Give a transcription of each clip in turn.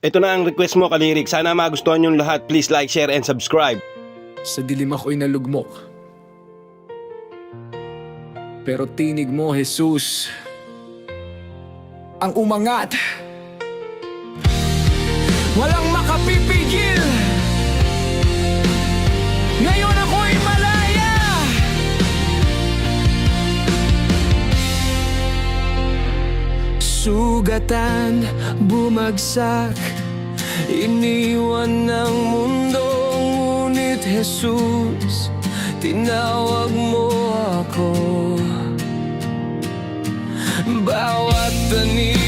Ito na ang request mo, Kalirik. Sana magustuhan yung lahat. Please like, share, and subscribe. Sa dilim ako'y nalugmok. Pero tinig mo, Jesus, ang umangat. Walang makapipigil. Ngayon sugatan bumagsak. Iniwan ng mundo Ngunit Jesus Tinawag mo ako. Bawat tanim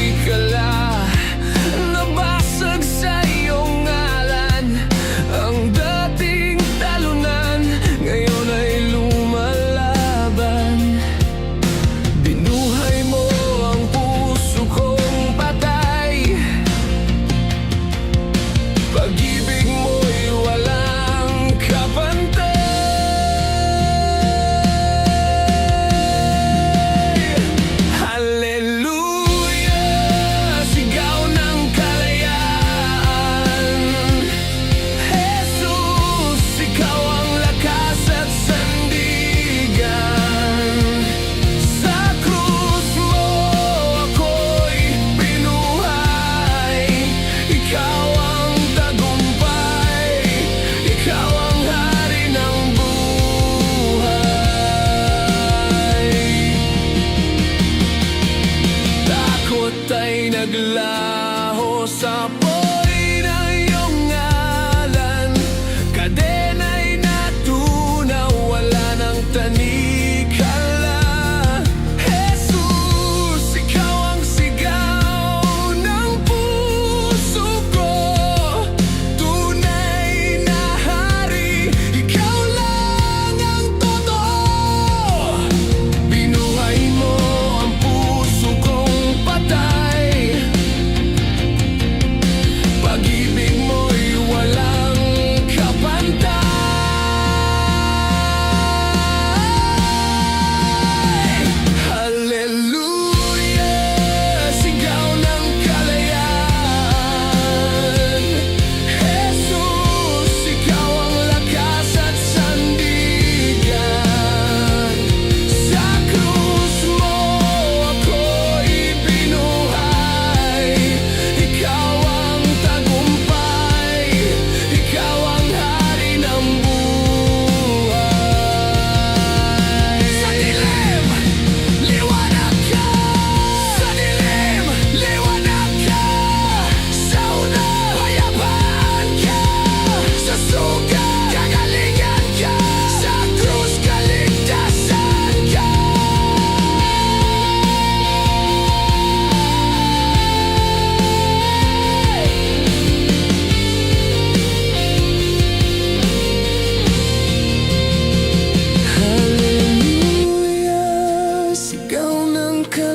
高能客。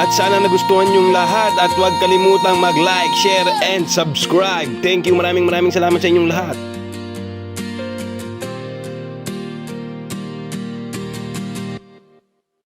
At sana nagustuhan yung lahat at huwag kalimutang mag-like, share, and subscribe. Thank you. Maraming maraming salamat sa inyong lahat.